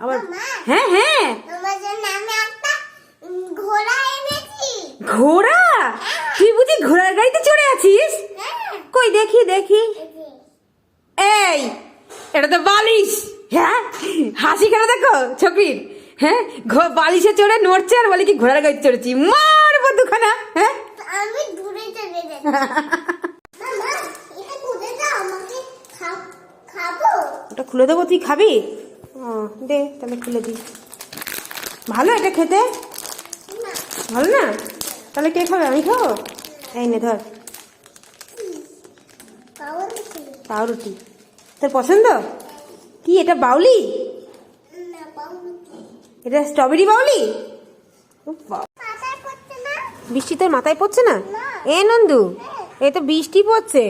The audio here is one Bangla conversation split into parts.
আবার হ্যাঁ হ্যাঁ। ঘোড়া ঘোড়া? তুই বুঝি ঘোড়ার গাড়িতে চড়ে আছিস? হ্যাঁ। কই দেখি দেখি। এই এটা তো বালিশ। হ্যাঁ? হাসি কেন দেখো ছকির হ্যাঁ? বালিশে চড়ে নড়ছে আর বলে কি ঘোড়ার গাড়িতে চড়েছি। মারবো দুখানা হ্যাঁ? আমি দূরে চলে খাব। ওটা খুলে দেবো তুই খাবি? দে, তাহলে খুলে দিই। ভালো এটা খেতে? ভালো না? তাহলে কে খাবে, আমি খাব? এই নে, ধর। পাউরুটি। তোর পছন্দ? কি, এটা বাউলি? এটা স্ট্রবেরি বাউলি? বৃষ্টি তোর মাথায় পড়ছে না। এ, নন্দু এই তো বৃষ্টি পড়ছে।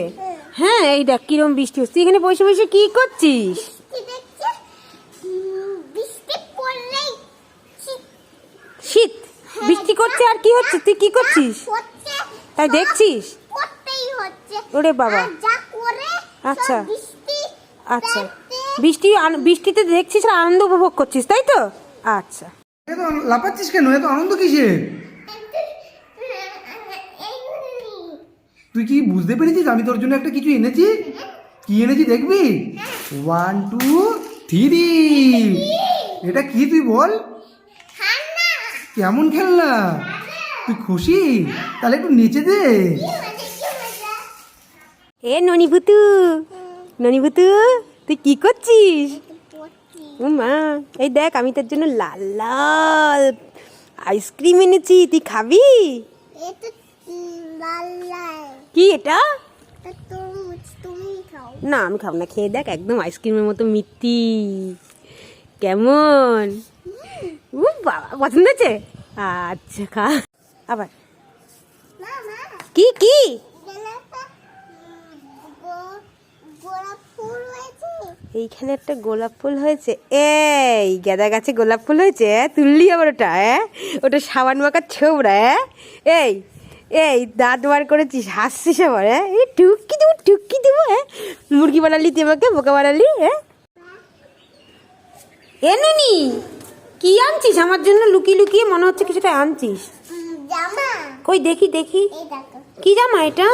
হ্যাঁ এই দেখ, কিরম বৃষ্টি হচ্ছে। এখানে বসে বসে কি করছিস কি দেখছে উম, বৃষ্টি পড়লেই শীত শীত করছে আর কি হচ্ছে? তুই কি করছিস? তাই দেখছিস? পড়তেই ওরে বাবা। আচ্ছা। আচ্ছা। বৃষ্টি আন- বৃষ্টিতে দেখছিস আর আনন্দ উপভোগ করছিস তাই তো? আচ্ছা। লাপাচ্ছিস কেন? এত আনন্দ কিসের? তুই কি বুঝতে পেরেছিস আমি তোর জন্য একটা কিছু এনেছি? কি এনেছি দেখবি? ওয়ান টু থ্রি এটা কি? তুই বল? কেমন খেলনা? তুই খুশি? তাহলে একটু নেচে দে এ ননিভূতু ননিভূতু তুই কি করছিস? মা এই দেখ আমি তোর জন্য লাল লাল আইসক্রিম এনেছি তুই খাবি? লাল লাল। কি এটা? না আমি খাব না খেয়ে দেখ একদম আইসক্রিমের মতো মিষ্টি। কেমন? ও বাবা পছন্দ হয়েছে? আচ্ছা খা। আবার। কি কি? এইখানে একটা গোলাপ ফুল হয়েছে। এই গেঁদা গাছে গোলাপ ফুল হয়েছে হ্যাঁ? তুললি আবার ওটা হ্যাঁ ওটা সাবান মাখার ছোবরা হ্যাঁ এই এই দাঁত বার করেছিস হাসছিস আবার হ্যাঁ এই টুকি দেবো টুকি দেবো হ্যাঁ মুরগি বানালি তুই আমাকে বোকা বানালি হ্যাঁ এ নুনি কি আনছিস? আমার জন্য লুকিয়ে লুকিয়ে মনে হচ্ছে কিছুটা আনছিস। জামা। কই দেখি দেখি। কি জামা এটা?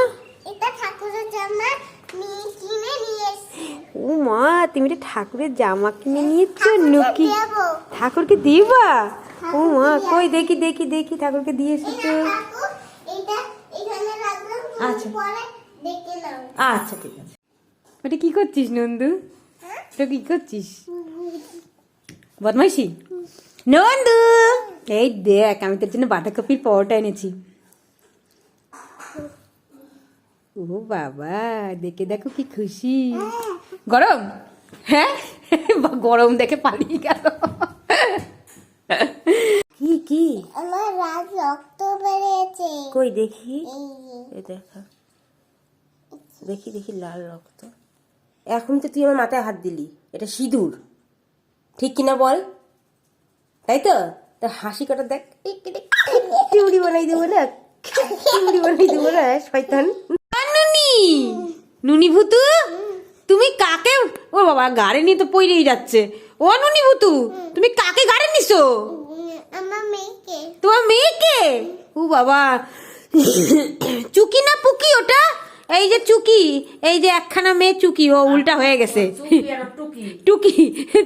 এটা ঠাকুরের জামা কিনে ও মা তুমি এটা ঠাকুরের জামা কিনে নিয়েছো ঠাকুরকে নুকি? ঠাকুরকে দিবা? ও মা কই দেখি দেখি দেখি ঠাকুরকে দিয়ে এসেছ। এটা ঠাকুর এটা এখানে রাখলাম তুমি আচ্ছা। আচ্ছা ঠিক আছে। ওটা কি করছিস নন্দু? হ্যাঁ? ওটা কি করছিস? বদমাইশি? নন্দু এই দেখ আমি তোর জন্য বাঁধাকপির পরোটা এনেছি ও বাবা দেখে দেখো কি খুশি গরম হ্যাঁ বা গরম দেখে পালিয়ে গেল কি কি আমার রাত রক্ত বেরিয়েছে কই দেখি এই দেখা দেখি দেখি লাল রক্ত এখন তো তুই আমার মাথায় হাত দিলি এটা সিঁদুর ঠিক কিনা বল তাই তো? তা হাসি কাটা দেখ। চিমড়ি বানাই দেবো না। চিমড়ি বানাই দেবো না শয়তান। নুনি? নুনি ভুতু? তুমি কাকে ও বাবা গাড়ি নিয়ে তো পইরেই যাচ্ছে। ও নুনি ভুতু তুমি কাকে গাড়ি নিছো? তোমার মেয়েকে? ও বাবা। চুকি না পুকি ওটা? এই যে চুকি এই যে একখানা মেয়ে চুকি ও উল্টা হয়ে গেছে। টুকি।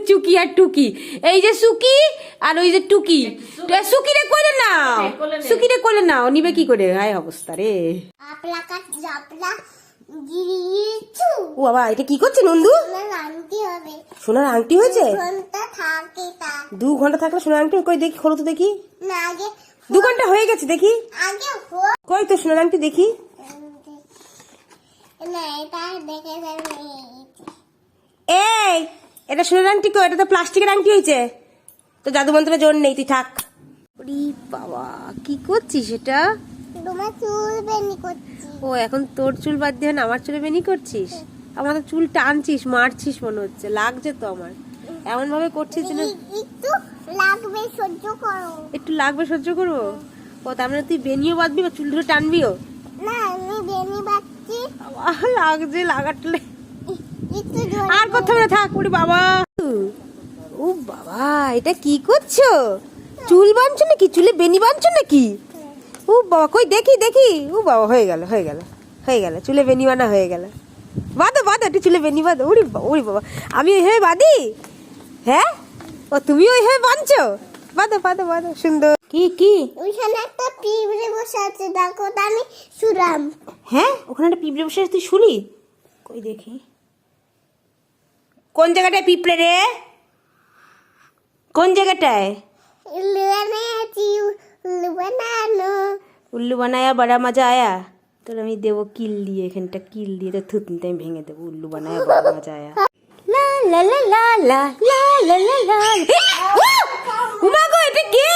চুকি আর টুকি। এই যে সুকি আর ওই যে টুকি। সুকি। রে করে নাও। সুকি রে করে নাও নিবে কি করে? হায় অবস্থা রে। আপলা কাট জাপলা ও বাবা এটা কি করছে নন্দু? আমার সোনার আংটি হয়েছে? দু ঘণ্টা থাকলে সোনার আংটি কই দেখি খোলো তো দেখি। দু ঘণ্টা হয়ে গেছে দেখি। কই তো সোনার আংটি দেখি। না এটা দেখে এই এটা সোনার আংটি কো এটা তো প্লাস্টিকের আংটি হয়েছে তো জাদু মন্ত্রের জোর নেই তুই থাক। বাবা কি করছিস এটা? তোমার চুল বেনি করছি। ও এখন তোর চুল বাদ দিয়ে আমার চুলে বেনি করছিস? আমার তো চুল টানছিস মারছিস মনে হচ্ছে লাগছে তো আমার। এমন ভাবে করছিস না একটু লাগবে সহ্য করো। একটু লাগবে সহ্য করব? ও তার মানে তুই বেনিও বাঁধবি বা চুল ধরে টানবিও? না আমি বেনি আহ, লাগছে লাগাটলে। আর কোথাও না থাক ওরে বাবা। ও বাবা এটা কি করছ? চুল বাঁধছো নাকি? চুলে বেনি বাঁধছো নাকি? ও বাবা কই দেখি দেখি। ও বাবা হয়ে গেল হয়ে গেল হয়ে গেল চুলে বেনি বাঁধা হয়ে গেল। বাঁধো বাঁধো একটু চুলে বেনি বাঁধো। ওরে বাবা ওরে বাবা। আমি ওইভাবে বাঁধি? হ্যাঁ? ও তুমি ওইভাবে বাঁধছো? বাঁধো বাঁধো বাঁধো সুন্দর। কি কি? ওইখানে একটা পিঁপড়ে বসে আছে দেখো আমি শুরাম হ্যাঁ? ওখানে একটা পিঁপড়ে বসে আছে, তুই শুনি? কই দেখি। কোন জায়গাটায় পিঁপড়ে রে? কোন জায়গাটায়? উল্লু বানায়া বড়া মজা আয়া। তোর আমি দেবো কিল দিয়ে এখানটা কিল দিয়ে তো থুতনিতে আমি ভেঙে দেবো। উল্লু বানায়া বড়া মজা আয়া। লা লা লা লা লা লা লা লা লা উমা গো এটা কে?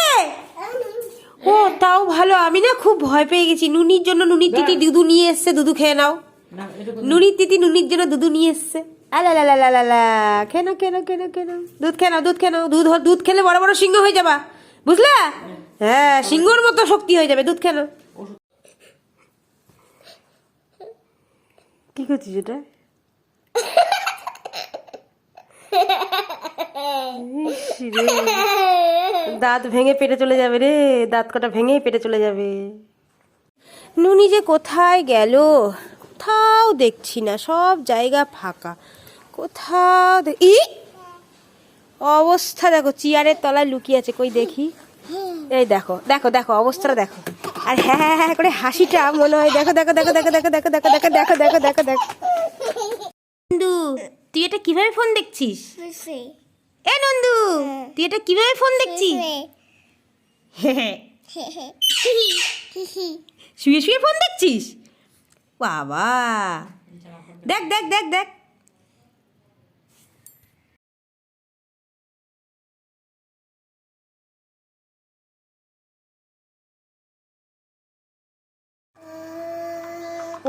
ও তাও ভালো আমি না খুব ভয় পেয়ে গেছি। নুনির জন্য নুনির তিতি দুধু নিয়ে এসছে দুধু খেয়ে নাও। নুনির তিতি নুনির জন্য দুধু নিয়ে এসছে। কেন কেন কেন কেন? দুধ খেয়ে দুধ খেয়ে নাও দুধ দুধ খেলে বড় বড় সিংহ হয়ে যাবা। বুঝলা? হ্যাঁ সিংহর মতো শক্তি হয়ে যাবে দুধ খেলো। কি করছিস এটা? দাঁত ভেঙে পেটে চলে যাবে রে। দাঁত কটা ভেঙেই পেটে চলে যাবে। নুনি যে কোথায় গেল? কোথাও দেখছি না, সব জায়গা ফাঁকা। কোথাও ই অবস্থা দেখো চেয়ারের তলায় লুকিয়ে আছে কই দেখি এই দেখো দেখো দেখো অবস্থাটা দেখো আর হ্যাঁ হ্যাঁ হ্যাঁ করে হাসিটা মনে হয় দেখো দেখো দেখো দেখো দেখো দেখো দেখো দেখো দেখো দেখো দেখো দেখো নন্দু তুই এটা কীভাবে ফোন দেখছিস এ নন্দু তুই এটা কীভাবে ফোন দেখছিস শুয়ে শুয়ে ফোন দেখছিস বাবা দেখ দেখ দেখ দেখ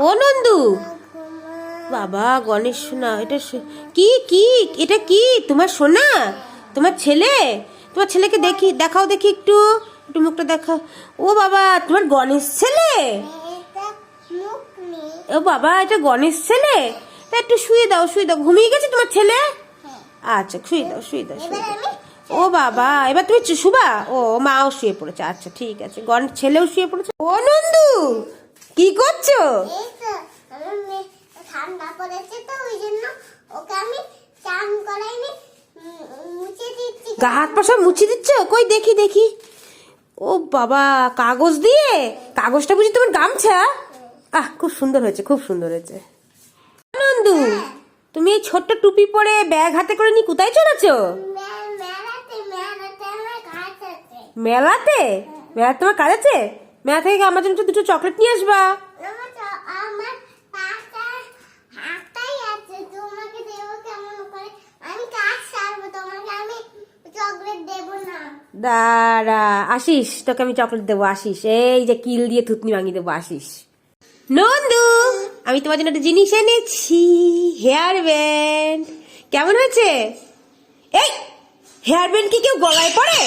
ও নন্দু। বাবা, গণেশ সোনা, এটা কি কি, এটা কি? তোমার সোনা? তোমার ছেলে? তোমার ছেলেকে দেখি, দেখাও দেখি একটু। একটু মুখটা দেখাও ও বাবা, তোমার গণেশ ছেলে? ও বাবা, এটা গণেশ ছেলে? তা একটু শুয়ে দাও শুয়ে দাও। ঘুমিয়ে গেছে তোমার ছেলে? আচ্ছা শুয়ে দাও শুয়ে দাও শুয়ে দাও। ও বাবা, এবার তুমি শুবা? ও, মাও শুয়ে পড়েছে। আচ্ছা ঠিক আছে। গণ ছেলেও শুয়ে পড়েছে। ও নন্দু! কি করছ? ঠান্ডা পড়েছে তো ওই জন্য ওকে আমি চান করাইনি মুছে দিচ্ছি। গা হাত পা সব মুছে দিচ্ছ? কই দেখি দেখি। ও বাবা কাগজ দিয়ে? কাগজটা বুঝি তোমার গামছা? আহ খুব সুন্দর হয়েছে খুব সুন্দর হয়েছে। নন্দু তুমি এই ছোট্ট টুপি পরে ব্যাগ হাতে করে নিয়ে কোথায় চলেছো? মেলাতে আছে। মেলাতে? মেলা তোমার কাজ আছে? মেলা থেকে আমার জন্য তো দুটো চকলেট নিয়ে আসবা। আমার তো- আমার পাশটা হাতটাই আছে তোমাকে দেবো কেমন করে আমি কাজ সারবো তোমাকে আমি চকলেট দেবো না দাঁড়া আসিস তোকে আমি চকলেট দেবো আসিস এই যে কিল দিয়ে থুতনি ভাঙিয়ে দেবো আসিস নন্দু আমি তোমার জন্য একটা জিনিস এনেছি হেয়ার ব্যান্ড। কেমন হয়েছে? এই হেয়ার ব্যান্ড কি কেউ গলায় পরে?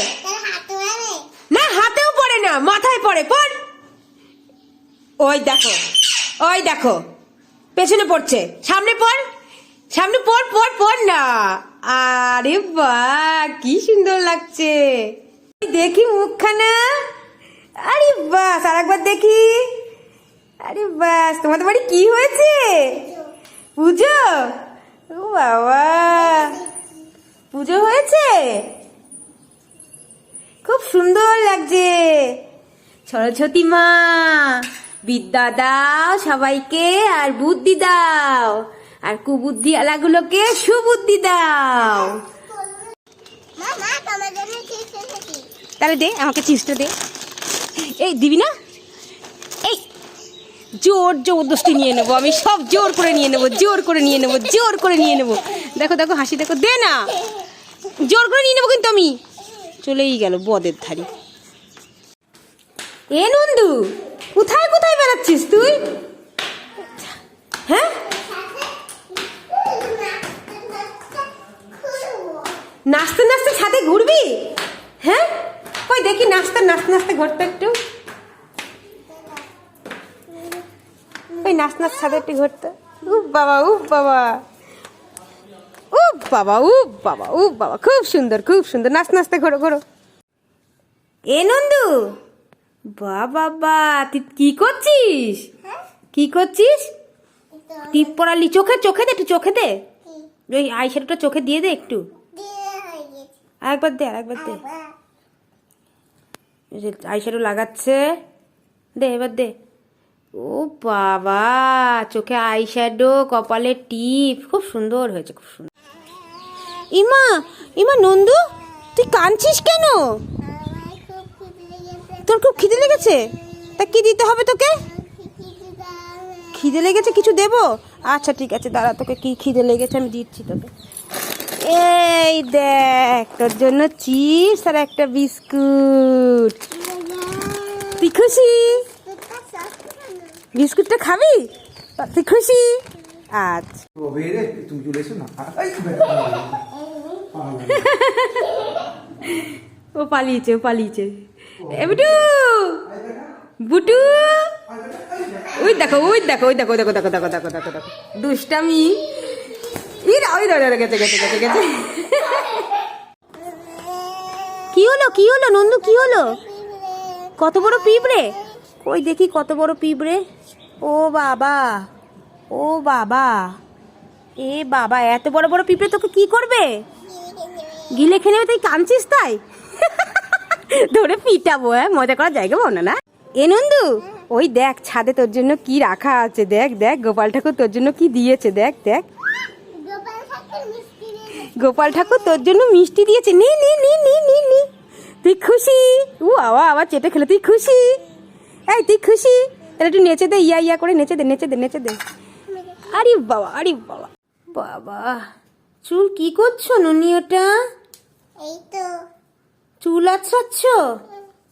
হাতেও পড়ে না, মাথায় পড়ে, পড়। ওই দেখো ওই দেখো, পেছনে পড়ছে। সামনে পড় সামনে পড় পড় পড় না। আরে বাহ, কি সুন্দর লাগছে। দেখি মুখখানা। আরে বাস আর একবার দেখি। আরে বাস তোমাদের বাড়ি কি হয়েছে? পুজো? ও বাবা, পুজো হয়েছে? খুব সুন্দর লাগছে। সরস্বতী মা, বিদ্যা দাও সবাইকে আর বুদ্ধি দাও। আর কুবুদ্ধি আলাগুলোকে সুবুদ্ধি দাও। তাহলে দে, আমাকে চিজটা দে। এই দিবি না? এই, জোর জবরদস্তি নিয়ে নেব আমি, সব জোর করে নিয়ে নেব, জোর করে নিয়ে নেব, জোর করে নিয়ে নেব। দেখো দেখো, হাসি, দেখো, দে না। জোর করে নিয়ে নেব কিন্তু আমি। চলেই গেল বদের ধারি। এ নন্দু, কোথায় কোথায় বেড়াচ্ছিস তুই? হ্যাঁ? নাচতে নাচতে ছাদে ঘুরবি? হ্যাঁ? ওই দেখি নাচতে নাচতে নাচতে ঘুরতে একটু। ওই নাচ নাচ ছাদে একটু ঘুরতে। উফ বাবা উফ বাবা। বাবা উ বাবা উ বাবা, খুব সুন্দর খুব সুন্দর। নাচ, নাচতে ঘোরো ঘোরো। এ নন্দু, বা বাবা তুই কি করছিস? কি করছিস? টিপ পড়ালি চোখে চোখে দে একটু, চোখে দে। ওই আইশ্যাডোটা চোখে দিয়ে দে একটু। আরেকবার দে আরেকবার দে। আইশ্যাডো লাগাচ্ছে। দে, এবার দে। ও বাবা, চোখে আইশ্যাডো, কপালে টিপ। খুব সুন্দর হয়েছে, খুব সুন্দর। ইমা ইমা নন্দু, তুই কাঁদছিস কেন? তোর খুব খিদে লেগেছে? তা কি দিতে হবে তোকে? খিদে লেগেছে কিছু দেবো? আচ্ছা ঠিক আছে, দাঁড়া, তোকে কি খিদে লেগেছে আমি দিচ্ছি তোকে। এই দেখ, তোর জন্য চিপস আর একটা বিস্কুট। তুই খুশি? বিস্কুটটা খাবি? তুই খুশি? আচ্ছা। ও পালিয়েছে ও পালিয়েছে। এ বুটু! বুটু! ওই দেখো ওই দেখো ওই দেখো দেখো দেখো দেখো দেখো দেখো দেখো। দুষ্টামি। ইরা ওই ধরে, গেছে গেছে গেছে গেছে। কি হলো কি হলো, নন্দু, কি হলো? কত বড় পিঁপড়ে? কই দেখি কত বড় পিঁপড়ে? ও বাবা। ও বাবা। এ বাবা, এত বড় বড় পিঁপড়ে তোকে কি করবে? গিলে খেলে তুই কাঁদছিস তাই? ধরে পিটাবো হ্যাঁ? মজা করার জায়গা পাও না এ নন্দু, ওই দেখ, ছাদে তোর জন্য কি রাখা আছে, দেখ দেখ, গোপাল ঠাকুর তোর জন্য কি দিয়েছে, দেখ দেখ। গোপাল ঠাকুর তোর জন্য মিষ্টি দিয়েছে, নি নি নি নি নি নি। তুই খুশি? ও আবার আবার চেটে খেলে, তুই খুশি? এই, তুই খুশি? তাহলে একটু নেচে দে, ইয়া ইয়া করে নেচে দে নেচে দে নেচে দে। আরে বাবা আরে বাবা। বাবা চুল কি করছ নুনি ওটা? এই তো। চুল আছড়াচ্ছ?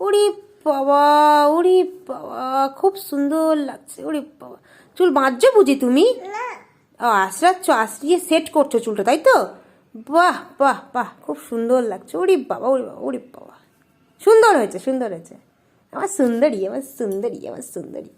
ওরে বাবা ওরে বাবা খুব সুন্দর লাগছে ওরে বাবা। চুল বাঁধছো বুঝি তুমি? আশ্রাচ্ছ আশ্রিয়ে সেট করছ চুলটা তাই তো? বাহ বাহ বাহ খুব সুন্দর লাগছে ওরে বাবা ওরে বাবা ওরে বাবা। সুন্দর হয়েছে সুন্দর হয়েছে। আমার সুন্দরী আমার সুন্দরী আমার সুন্দরী।